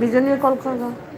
বিজনীয়ে call খাওয়া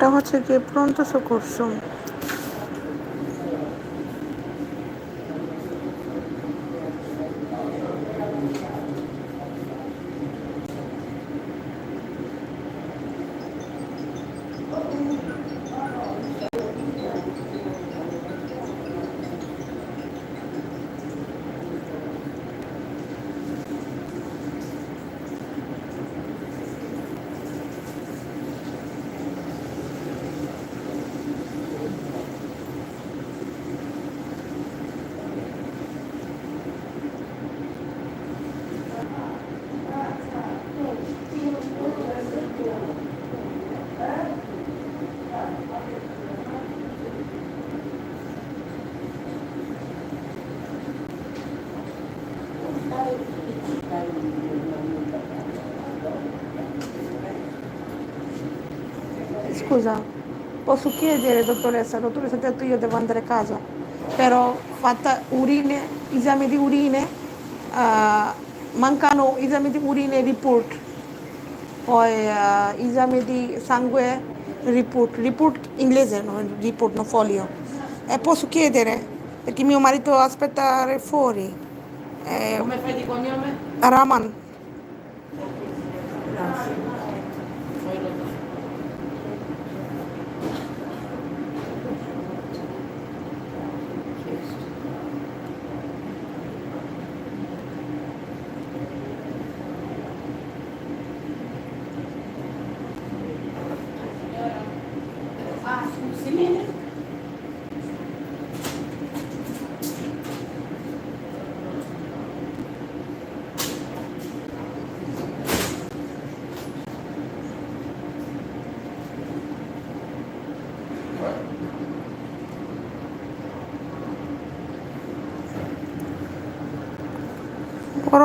এটা হচ্ছে গিয়ে প্রন্ত কুরসুম Scusa, posso chiedere, dottoressa? Dottoressa, ho detto io devo andare a casa, però fatta urine, esami di urine, eh, mancano esami di urine report, poi eh, esami di sangue report, report inglese, no, report, no foglio. E posso chiedere, perché mio marito aspetta fuori, eh, Come fai di cognome? Raman, Poi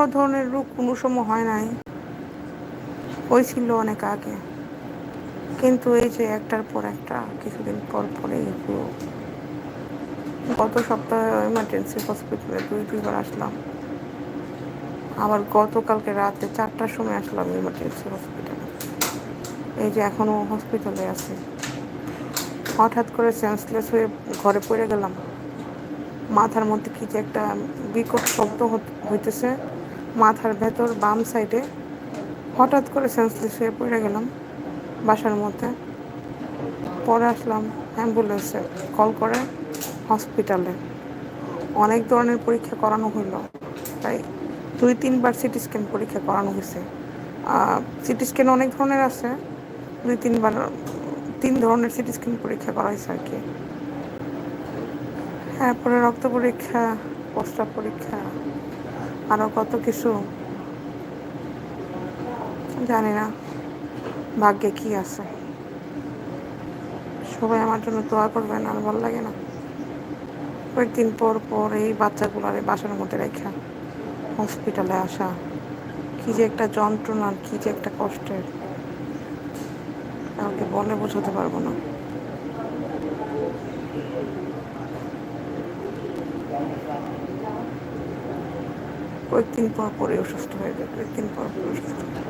ধরনের রোগ কোনো সময় হয় নাই। হয়েছিল অনেক আগে। কিন্তু এই যে একটার পর একটা, কিছুদিন পর পরে এগুলো। গত সপ্তাহে ইমার্জেন্সি হসপিটালে দুই, দুইবার আসলাম। আবার গতকালকে রাতে চারটার সময় আসলাম ইমার্জেন্সি হসপিটালে এই যে এখনও হসপিটালে আছি। হঠাৎ করে সেন্সলেস হয়ে ঘরে পড়ে গেলাম। মাথার মধ্যে কি যে একটা বিকট শব্দ হইতেছে। মাথার ভেতর, বাম সাইডে হঠাৎ করে সেন্সলেস হয়ে পড়ে গেলাম বাসার মধ্যে। পরে আসলাম অ্যাম্বুলেন্সে কল করে হসপিটালে অনেক ধরনের পরীক্ষা করানো হইল। তাই দুই, তিনবার সিটি স্ক্যান পরীক্ষা করানো হয়েছে সিটি স্ক্যান অনেক ধরনের আছে। দুই, তিনবার, তিন ধরনের সিটি স্ক্যান পরীক্ষা করা হয়েছে আর কি। হ্যাঁ পরে রক্ত পরীক্ষা প্রস্রাব পরীক্ষা। আরও কত কিছু জানি না ভাগ্যে কি আছে? সবাই আমার জন্য দোয়া করবেন, আর ভালো লাগে না। কয়েকদিন পর পর এই বাচ্চাগুলার বাসার মধ্যে রেখা হসপিটালে আসা। কি যে একটা যন্ত্রণা, কি যে একটা কষ্টের। কাউকে বলে বোঝাতে পারব না। কয়েকদিন পর পরে অসুস্থ হয়ে যায় কয়েকদিন পর পরে অসুস্থ হয়ে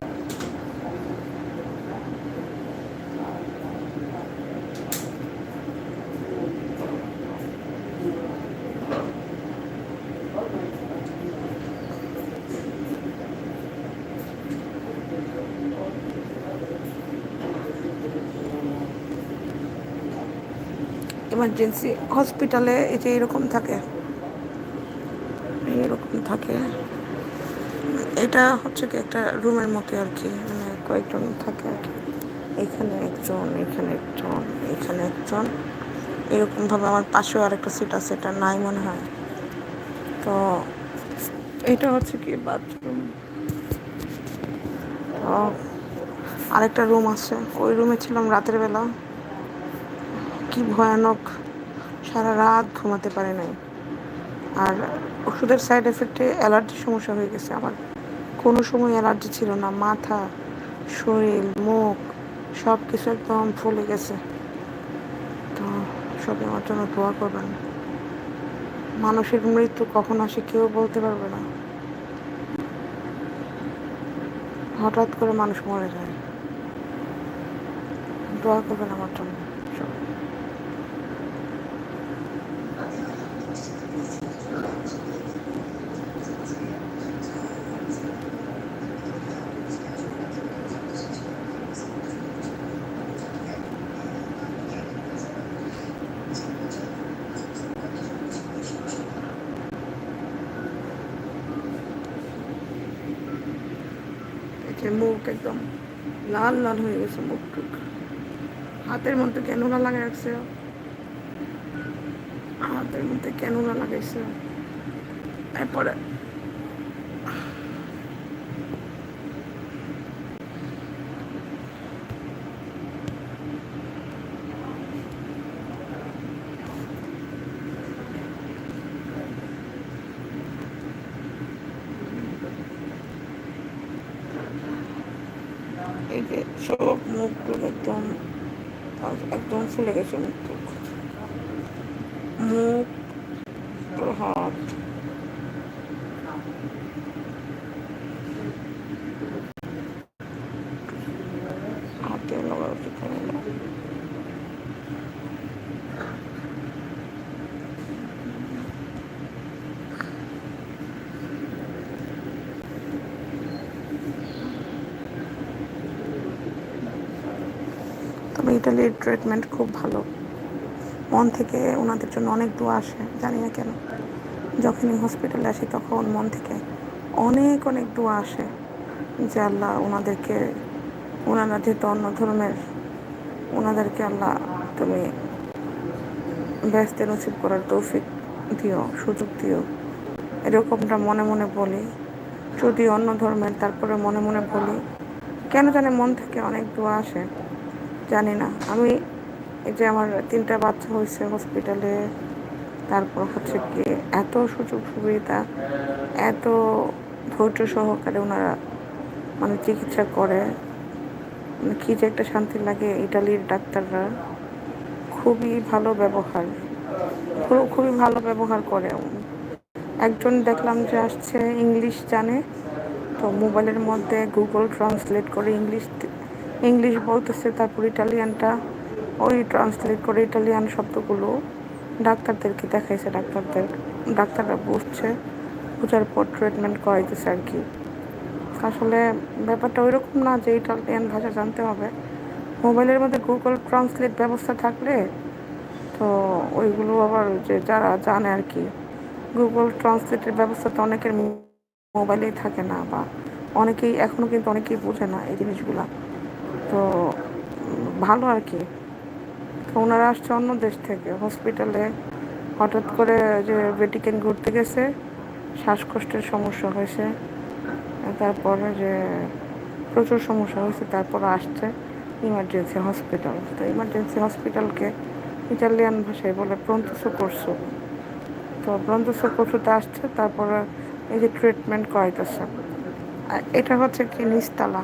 এমার্জেন্সি হসপিটালে এটা এরকম থাকে থাকে। এটা হচ্ছে কি একটা রুমের মতো আর কি মানে কয়েকজন থাকে আর কি এখানে একজন এখানে একজন এখানে একজন। এরকমভাবে আমার পাশেও আরেকটা সিট আছে, এটা নাই মনে হয়। তো এটা হচ্ছে কি বাথরুম আরেকটা রুম আছে। ওই রুমে ছিলাম রাতের বেলা। কি ভয়ানক, সারা রাত ঘুমাতে পারে নাই। আর ওষুধের সাইড এফেক্টে অ্যালার্জির সমস্যা হয়ে গেছে আমার। কোনো সময় অ্যালার্জি ছিল না, মাথা, শরীর, মুখ সব কিছু একদম ফুলে গেছে। তো সবাই আমার জন্য দোয়া করবেন। মানুষের মৃত্যু কখন আসে কেউ বলতে পারবে না। হঠাৎ করে মানুষ মরে যায়। দোয়া করবেন আমার জন্য সবাই যে মুখ একদম লাল লাল হয়ে গেছে মুখটুক হাতের মধ্যে ক্যানোলা লাগাই রাখছে হাতের মধ্যে ক্যানোলা লাগাইছে। তারপরে এই যে সব মুখ টুক একদম একদম ফুলে গেছে মুখ টুক মুখ হাত হাতে লাগা উচিত হলো ইটালির ট্রিটমেন্ট খুব ভালো। মন থেকে ওনাদের জন্য অনেক দোয়া আসে, জানি না কেন। যখনই হসপিটালে আসি তখন মন থেকে অনেক অনেক দোয়া আসে যে আল্লাহ ওনাদেরকে, ওনারা যেহেতু অন্য ধর্মের, ওনাদেরকে আল্লাহ তুমি ব্যস্ত নসিব করার তৌফিক দিও, সুযোগ দিও। এরকমটা মনে মনে বলি। যদি অন্য ধর্মের, তারপরে মনে মনে বলি। কেন জানে মন থেকে অনেক দোয়া আসে। জানি না। আমি এই যে আমার তিনটা বাচ্চা হয়েছে হসপিটালে তারপর হচ্ছে কি এত সুযোগ সুবিধা, এত ধৈর্য সহকারে ওনারা মানে চিকিৎসা করে মানে কী যে একটা শান্তি লাগে ইটালির ডাক্তাররা। খুবই ভালো ব্যবহার, খুব- খুবই ভালো ব্যবহার করে একজন দেখলাম যে আসছে ইংলিশ জানে, তো মোবাইলের মধ্যে গুগল ট্রান্সলেট করে ইংলিশ ইংলিশ বলতেছে, তারপর ইটালিয়ানটা, ওই ট্রান্সলেট করে ইটালিয়ান শব্দগুলো ডাক্তারদেরকে দেখাইছে, ডাক্তারদের, ডাক্তাররা বুঝছে, বোঝার পর ট্রিটমেন্ট করাইতেছে আর কি। আসলে ব্যাপারটা ওই রকম না যে ইটালিয়ান ভাষা জানতে হবে। মোবাইলের মধ্যে গুগল ট্রান্সলেট ব্যবস্থা থাকলে তো ওইগুলো আবার যে যারা জানে আর কি গুগল ট্রান্সলেটের ব্যবস্থা তো অনেকের মোবাইলেই থাকে না বা অনেকেই এখনও কিন্তু অনেকেই বোঝে না এই জিনিসগুলা। তো, ভালো আর কি। ওনারা আসছে অন্য দেশ থেকে হসপিটালে হঠাৎ করে যে ভেটিকেন ঘুরতে গেছে, শ্বাসকষ্টের সমস্যা হয়েছে। তারপরে যে প্রচুর সমস্যা হয়েছে, তারপর আসছে ইমার্জেন্সি হসপিটাল তো ইমার্জেন্সি হসপিটালকে ইটালিয়ান ভাষায় বলে প্রন্তসো করছ তো প্রন্তসো করছোতে আসছে, তারপরে এই যে ট্রিটমেন্ট করাইতেছে। এটা হচ্ছে কি নিচতলা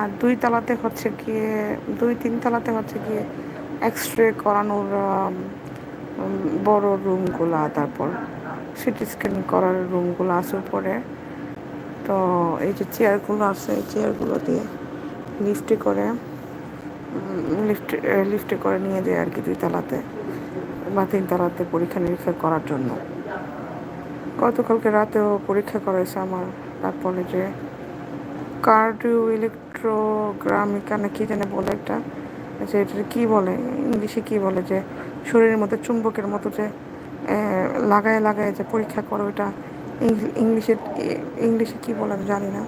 আর দুই তলাতে হচ্ছে গিয়ে, দুই তিন তলাতে হচ্ছে গিয়ে এক্স রে করানোর বড় রুমগুলা, তারপর সিটি স্ক্যান করার রুমগুলো আছে উপরে। তো এই যে চেয়ারগুলো আছে, এই চেয়ারগুলো দিয়ে লিফটে করে লিফটে লিফটে করে নিয়ে যায় আর কি দুই তলাতে বা তিন তলাতে পরীক্ষা নিরীক্ষা করার জন্য। গতকালকে রাতেও পরীক্ষা করেছে আমার, তারপরে যে কার্ডিও ইলেকট্রোগ্রামিকা না কি জানে বলে একটা, যে এটা কি বলে, ইংলিশে কি বলে, যে শরীরের মধ্যে চুম্বকের মতো যে লাগায় লাগায় যে পরীক্ষা করো ইং- ইংলিশে ইংলিশে কী বলে আমি জানি না।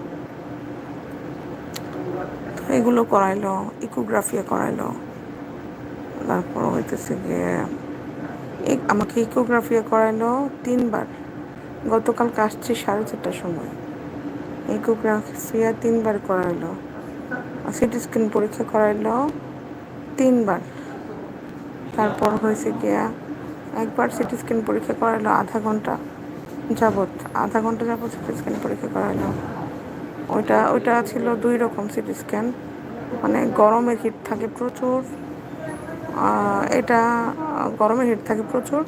এগুলো করাইলো ইকোগ্রাফিয়া করাইলো, তারপর হইতেছে গিয়ে আমাকে ইকোগ্রাফিয়া করাইলো তিনবার। গতকালকে আসছি সাড়ে চারটার সময়। ইকোগ্রাফিয়া তিনবার করাইলো। সিটি স্ক্যান পরীক্ষা করাইলো তিনবার। তারপর হয়েছে গিয়া একবার সিটি স্ক্যান পরীক্ষা করাইলো আধা ঘণ্টা যাবত আধা ঘণ্টা যাবত সিটি স্ক্যান পরীক্ষা করাইলো। ওইটা ওইটা ছিল দুই রকম সিটি স্ক্যান। মানে গরমের হিট থাকে প্রচুর এটা আহ, গরমের হিট থাকে প্রচুর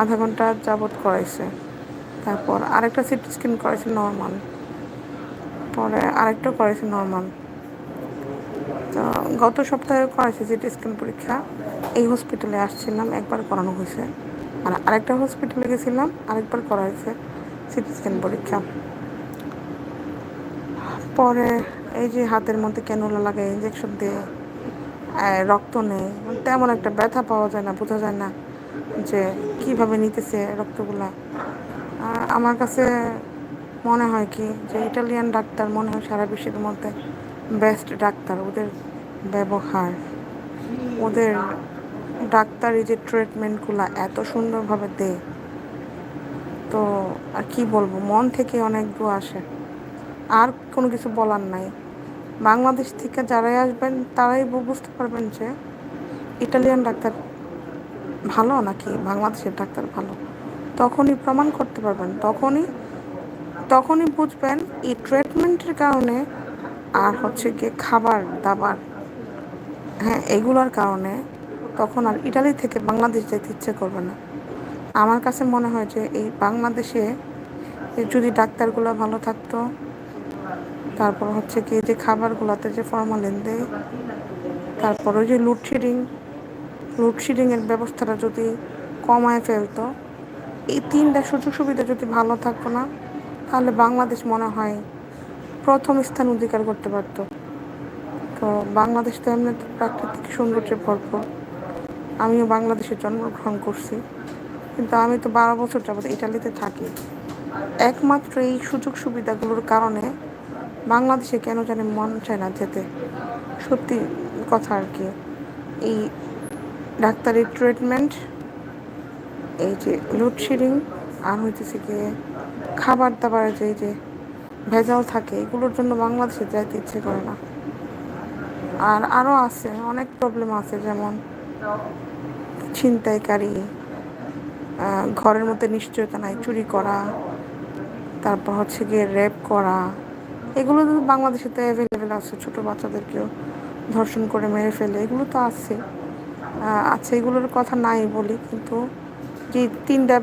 আধা ঘণ্টা যাবত করাইছে। তারপর আরেকটা সিটি স্ক্যান করাইছে নর্মাল। পরে আরেকটা করাইছে নর্মাল। তো গত সপ্তাহে করাইছে সিটি স্ক্যান পরীক্ষা? এই হসপিটালে আসছিলাম, একবার করানো হয়েছে। আর আরেকটা হসপিটালে গেছিলাম, আরেকবার করা হয়েছে সিটি স্ক্যান পরীক্ষা। পরে এই যে হাতের মধ্যে ক্যানুলা লাগে ইঞ্জেকশন দিয়ে রক্ত নেই, তেমন একটা ব্যথা পাওয়া যায় না, বোঝা যায় না যে কীভাবে নিতেছে রক্তগুলা। আমার কাছে মনে হয় কি যে ইটালিয়ান ডাক্তার মনে হয় সারা বিশ্বের মধ্যে বেস্ট ডাক্তার, ওদের ব্যবহার, ওদের ডাক্তারি যে ট্রিটমেন্টগুলো এত সুন্দরভাবে দেয়, তো আর কি বলব, মন থেকে অনেক দোয়া আসে। আর কোনো কিছু বলার নাই। বাংলাদেশ থেকে যারাই আসবেন, তারাই বুঝতে পারবেন যে ইটালিয়ান ডাক্তার ভালো নাকি বাংলাদেশের ডাক্তার ভালো। তখনই প্রমাণ করতে পারবেন, তখনই তখনই বুঝবেন এই ট্রিটমেন্টের কারণে আর হচ্ছে গিয়ে খাবার, দাবার হ্যাঁ এগুলোর কারণে তখন আর ইটালি থেকে বাংলাদেশ যেতে ইচ্ছে করবে না। আমার কাছে মনে হয় যে এই বাংলাদেশে যদি ডাক্তারগুলো ভালো থাকতো, তারপর হচ্ছে কি যে খাবারগুলোতে যে ফরমালিন দেয়, তারপর ওই যে লোডশেডিং লোডশেডিংয়ের ব্যবস্থাটা যদি কমায় ফেলতো, এই তিনটা সুযোগ সুবিধা যদি ভালো থাকতো না, তাহলে বাংলাদেশ মনে হয় প্রথম স্থান অধিকার করতে পারতো। তো বাংলাদেশ তো এমনি প্রাকৃতিক সৌন্দর্যে ভরপুর। আমিও বাংলাদেশে জন্মগ্রহণ করছি। কিন্তু আমি তো বারো বছর যাবত ইটালিতে থাকি। একমাত্র এই সুযোগ সুবিধাগুলোর কারণে বাংলাদেশে কেন জানি মন চায় না যেতে। সত্যি কথা আর কি। এই ডাক্তারি ট্রিটমেন্ট, এই যে লোডশেডিং আর হইতেছে গিয়ে খাবার দাবারের যে যে ভেজাল থাকে এগুলোর জন্য বাংলাদেশে যাইতে ইচ্ছে করে না। আর আরও আছে অনেক প্রবলেম আছে যেমন ছিনতাইকারী ঘরের মধ্যে নিশ্চয়তা নাই চুরি করা তারপর হচ্ছে গিয়ে রেপ করা। এগুলো তো বাংলাদেশে তো অ্যাভেলেবেল আছে ছোটো বাচ্চাদেরকেও ধর্ষণ করে মেরে ফেলে এগুলো তো আছে। আহ, আছে এগুলোর কথা নাই বলি কিন্তু যে তিনটা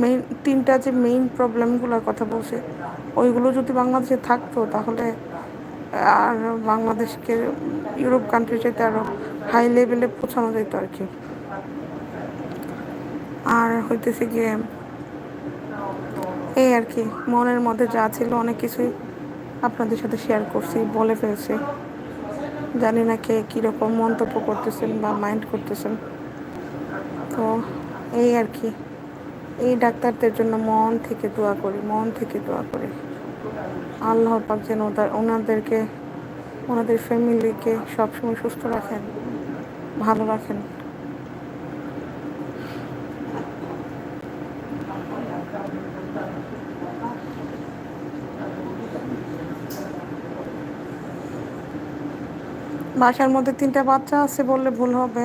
মেইন তিনটা যে মেইন প্রবলেমগুলোর কথা বলছে ওইগুলো যদি বাংলাদেশে থাকতো, তাহলে, আর বাংলাদেশকে, ইউরোপ কান্ট্রি যেতে আরও হাই লেভেলে পৌঁছানো যেত আর কি। আর হইতেছে গিয়ে, এই আর কি, মনের মধ্যে যা ছিল অনেক কিছুই আপনাদের সাথে শেয়ার করছি, বলে ফেলছি। জানি না কে কীরকম মন্তব্য করতেছেন বা মাইন্ড করতেছেন। তো, এই আর কি। এই ডাক্তারদের জন্য মন থেকে দোয়া করি, মন থেকে দোয়া করি। আল্লাহ পাক যেন ওনাদেরকে, ওনাদের ফ্যামিলিকে সবসময় সুস্থ রাখেন, ভালো রাখেন। বাসার মধ্যে তিনটা বাচ্চা আছে বললে ভুল হবে।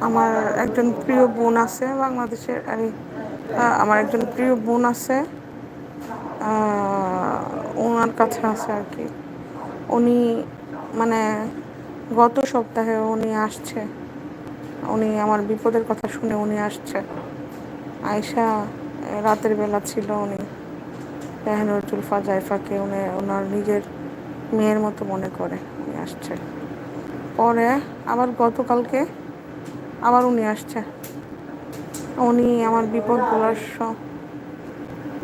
আমার একজন প্রিয় বোন আছে বাংলাদেশের আহ, আমার একজন প্রিয় বোন আছে ওনার কাছে আছে আর কি। উনি মানে গত সপ্তাহে উনি আসছে। উনি আমার বিপদের কথা শুনে উনি আসছে। আয়সা রাতের বেলা ছিল উনি রেহানুর জুলফা জাইফাকে উনি ওনার নিজের মেয়ের মতো মনে করে উনি আসছে। পরে আবার গতকালকে আবার উনি আসছে। উনি আমার বিপদ বলার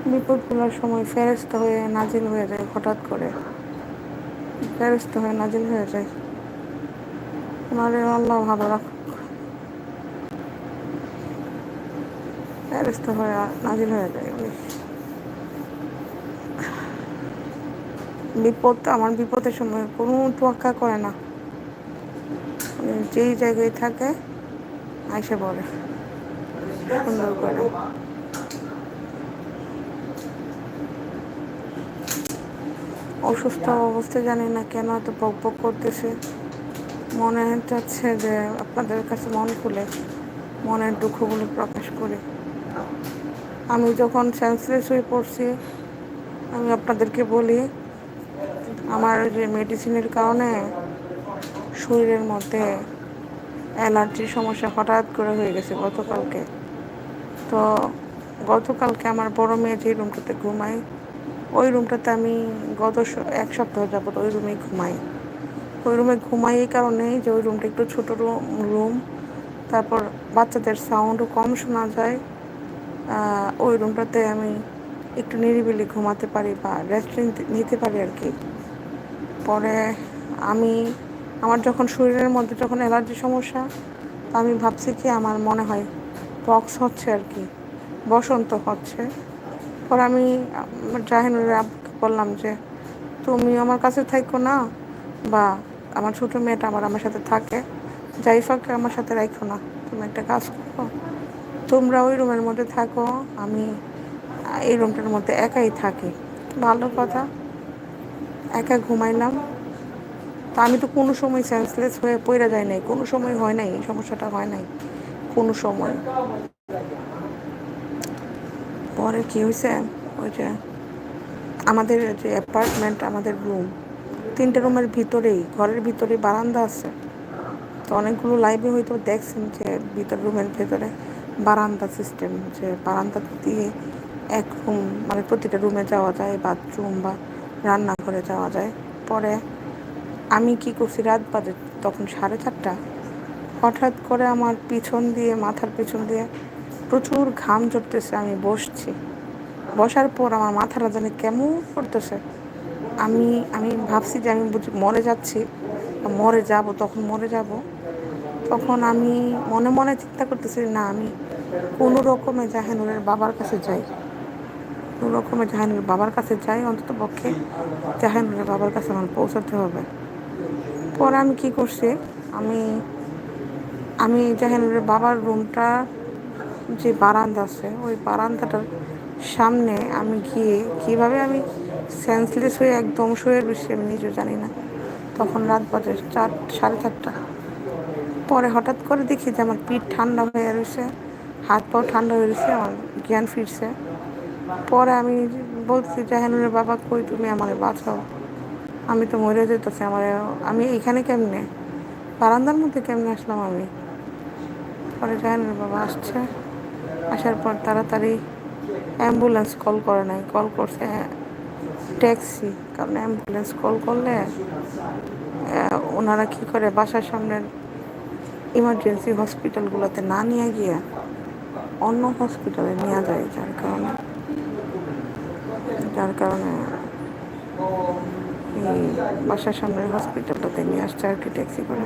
বিপদ বলার সময় ফেরস্ত হয়ে নাজিল হয়ে যায় হঠাৎ করে। ফেরস্ত হয়ে নাজিল হয়ে যায়। ওনারে আল্লাহ ভালো রাখুক। ফেরেস্তা হয়ে নাজিল হয়ে যায় উনি। বিপদ, আমার বিপদের সময় কোনো তোয়াক্কা করে না। যেই জায়গায় থাকে আইসে বলে। সুন্দর করে। অসুস্থ অবস্থা জানি না কেন এত বক বক করতেছে। মনে চাচ্ছে যে আপনাদের কাছে মন খুলে, মনের দুঃখগুলো প্রকাশ করি। আমি যখন সেন্সলেস হয়ে পড়ছি, আমি আপনাদেরকে বলি, আমার যে মেডিসিনের কারণে শরীরের মধ্যে অ্যালার্জির সমস্যা হঠাৎ করে হয়ে গেছে গতকালকে। তো গতকালকে আমার বড় মেয়ে যে রুমটাতে ঘুমায়, ওই রুমটাতে আমি গত এক সপ্তাহ যাবত ওই রুমেই ঘুমাই। ওই রুমে ঘুমাই এই কারণেই যে ওই রুমটা একটু ছোটো রুম রুম, তারপর বাচ্চাদের সাউন্ডও কম শোনা যায় ওই রুমটাতে আমি একটু নিরিবিলি ঘুমাতে পারি বা রেস্ট নিতে পারি আর কি। পরে আমি আমার যখন শরীরের মধ্যে যখন অ্যালার্জি সমস্যা আমি ভাবছি কি আমার মনে হয় পক্স হচ্ছে আর কি, বসন্ত হচ্ছে। পরে আমি আমার জাহিনুরের আব্বুকে বললাম যে, তুমি আমার কাছে থাকো না বা আমার ছোটো মেয়েটা আমার আমার সাথে থাকে। জাইফাকে আমার সাথে রাখো না। তুমি একটা কাজ করো। তোমরা ওই রুমের মধ্যে থাকো। আমি এই রুমটার মধ্যে একাই থাকি। ভালো কথা। একা ঘুমাইলাম। তা আমি তো কোনো সময় সেন্সলেস হয়ে পড়ে যায় নাই, কোনো সময় হয় নাই, এই সমস্যাটা হয় নাই, কোনো সময়। পরে কি হয়েছে ওই যে আমাদের যে অ্যাপার্টমেন্ট আমাদের রুম তিনটে রুমের ভিতরেই, ঘরের ভিতরে বারান্দা আছে। তো অনেকগুলো লাইভে হয়তো দেখছেন যে ভিতর রুমের ভেতরে বারান্দা সিস্টেম যে বারান্দা দিয়ে এক রুম মানে প্রতিটা রুমে যাওয়া যায় বাথরুম বা রান্নাঘরে যাওয়া যায়। পরে আমি কি করছি? রাত বাজে তখন সাড়ে চারটা। হঠাৎ করে আমার পিছন দিয়ে, মাথার পিছন দিয়ে প্রচুর ঘাম ঝরতেছে। আমি বসছি। বসার পর আমার মাথাটা জানি কেমন করতেছে। আমি আমি ভাবছি যে আমি মরে যাচ্ছি। মরে যাব, তখন মরে যাব। তখন আমি মনে মনে চিন্তা করতেছি, না, আমি কোনো রকমে জাহানুরের বাবার কাছে যাই। কোনো রকমে জাহানুরের বাবার কাছে যাই অন্তত পক্ষে জাহানুরের বাবার কাছে আমার পৌঁছাতে হবে। পরে আমি কি করছি? আমি আমি জাহানুরের বাবার রুমটা যে বারান্দা আছে, ওই বারান্দাটার সামনে আমি গিয়ে কীভাবে আমি সেন্সলেস হয়ে একদম শুয়ে রয়েছি আমি নিজেও জানি না। তখন রাত বাজে চার, সাড়ে চারটা। পরে হঠাৎ করে দেখি যে আমার পিঠ ঠান্ডা হয়ে রয়েছে, হাত পাও ঠান্ডা হয়ে রয়েছে, আমার জ্ঞান ফিরছে। পরে আমি বলছি জাহানুরের বাবা, কই তুমি আমার বাঁচাও। আমি তো মরে যেতেছি, আমার, আমি এখানে কেমনে? বারান্দার মধ্যে কেমনে আসলাম আমি? পরে জাহানুরের বাবা আসছে, আসার পর তাড়াতাড়ি অ্যাম্বুলেন্স কল করে নাই কল করছে ট্যাক্সি কারণ অ্যাম্বুলেন্স কল করলে ওনারা কি করে, বাসার সামনের ইমার্জেন্সি হসপিটালগুলোতে না নিয়ে গিয়ে অন্য হসপিটালে নিয়ে যায়, যার কারণে যার কারণে বাসার সামনের হসপিটালটাতে নিয়ে আসছে আর কি ট্যাক্সি করে।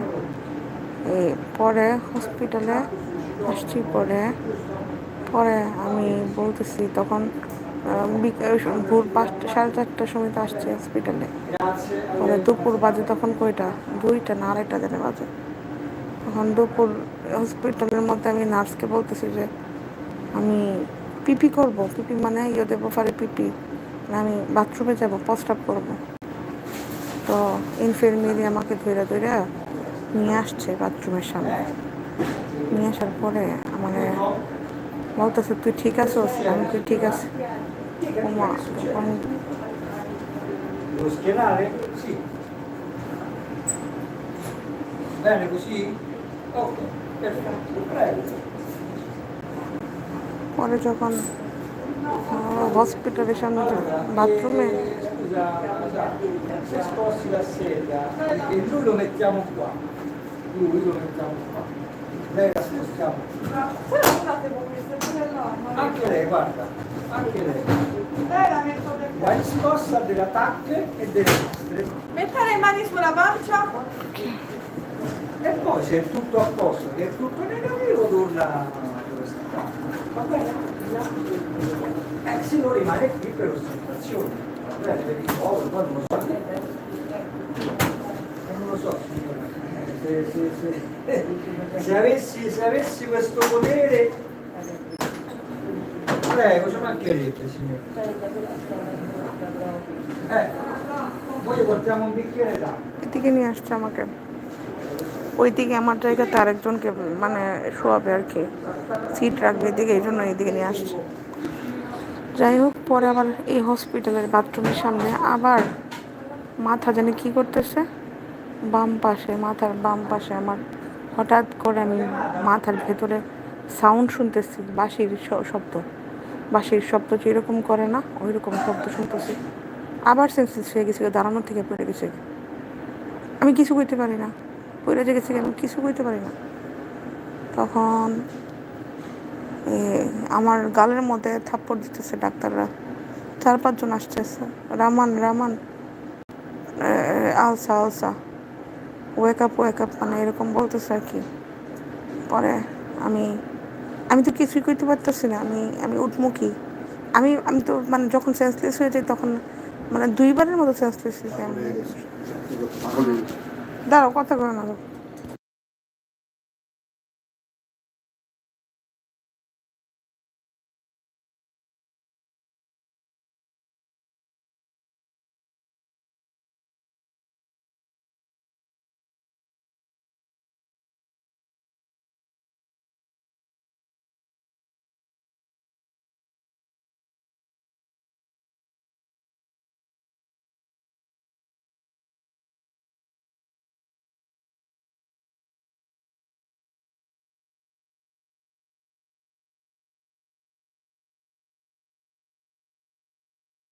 এই পরে হসপিটালে আসছি, পরে পরে আমি বলতেছি তখন ভোর পাঁচটা, সাড়ে চারটার সময় তো আসছে হসপিটালে পরে দুপুর বাজে তখন কয়টা? দুইটা না আড়াইটা জানে বাজে। তখন দুপুর হসপিটালের মধ্যে আমি নার্সকে বলতেছি যে, আমি পিপি করব, পিপি মানে ইয়ে দেবো পারে পিপি। মানে আমি বাথরুমে যাব প্রস্রাব করব। তো ইনফেরমেরি আমাকে ধরে ধরে নিয়ে আসছে বাথরুমের সামনে নিয়ে আসার পরে আমার বলতেছে, তুই ঠিক আছিস আমি তুই ঠিক আছে. পরে যখন হসপিটালের সামনে বাথরুমে Scusa, se sposti la sedia e lui lo mettiamo qua. Lui lo mettiamo qua. Lei la spostiamo. Anche lei, guarda, anche lei. La risposta delle tacche e delle nostre. Mettere le mani sulla pancia? E poi se è tutto a posto, che è tutto negativo, torna dove sta. Va bene? Eh, se non rimane qui per osservazione. Eh. Eh, Se, avessi, se avessi questo potere... Prego, ci mancherebbe, signore. Eh, poi portiamo un bicchiere d'acqua. এদিকে নিয়ে আসছে আমাকে ওইদিকে আমার জায়গাতে আরেকজনকে মানে শোয়াবে আর কি সিট রাখবে এদিকে এই জন্য এইদিকে নিয়ে আসছে যাই হোক, পরে আবার এই হসপিটালের বাথরুমের সামনে আবার মাথা জানি কি করতেছে? বাম পাশে, মাথার বাম পাশে আমার হঠাৎ করে আমি মাথার ভেতরে সাউন্ড শুনতেছি, বাঁশির শব্দ। বাঁশির শব্দ যেরকম করে না ওই রকম শব্দ শুনতেছি। আবার সেন্সেস হয়ে গেছে, দাঁড়ানোর থেকে পড়ে গেছে। আমি কিছু কইতে পারি না। পড়ে যে গেছে আমি, কিছু কইতে পারি না। তখন আমার গালের মধ্যে থাপ্পড় দিতেছে ডাক্তাররা। চার পাঁচজন আসতেছে রামান রামান। আলসা আলসা। ওয়েক আপ ওয়েক আপ মানে এরকম বলতেছে আর কি। পরে আমি আমি তো কিছুই করতে পারতেছি না। আমি আমি উঠমুখী আমি আমি তো মানে যখন সেন্সলেস হয়ে যাই তখন মানে দুইবারের মতো সেন্সলেস হয়ে যাই আমি। দাঁড়াও, কথা করে না।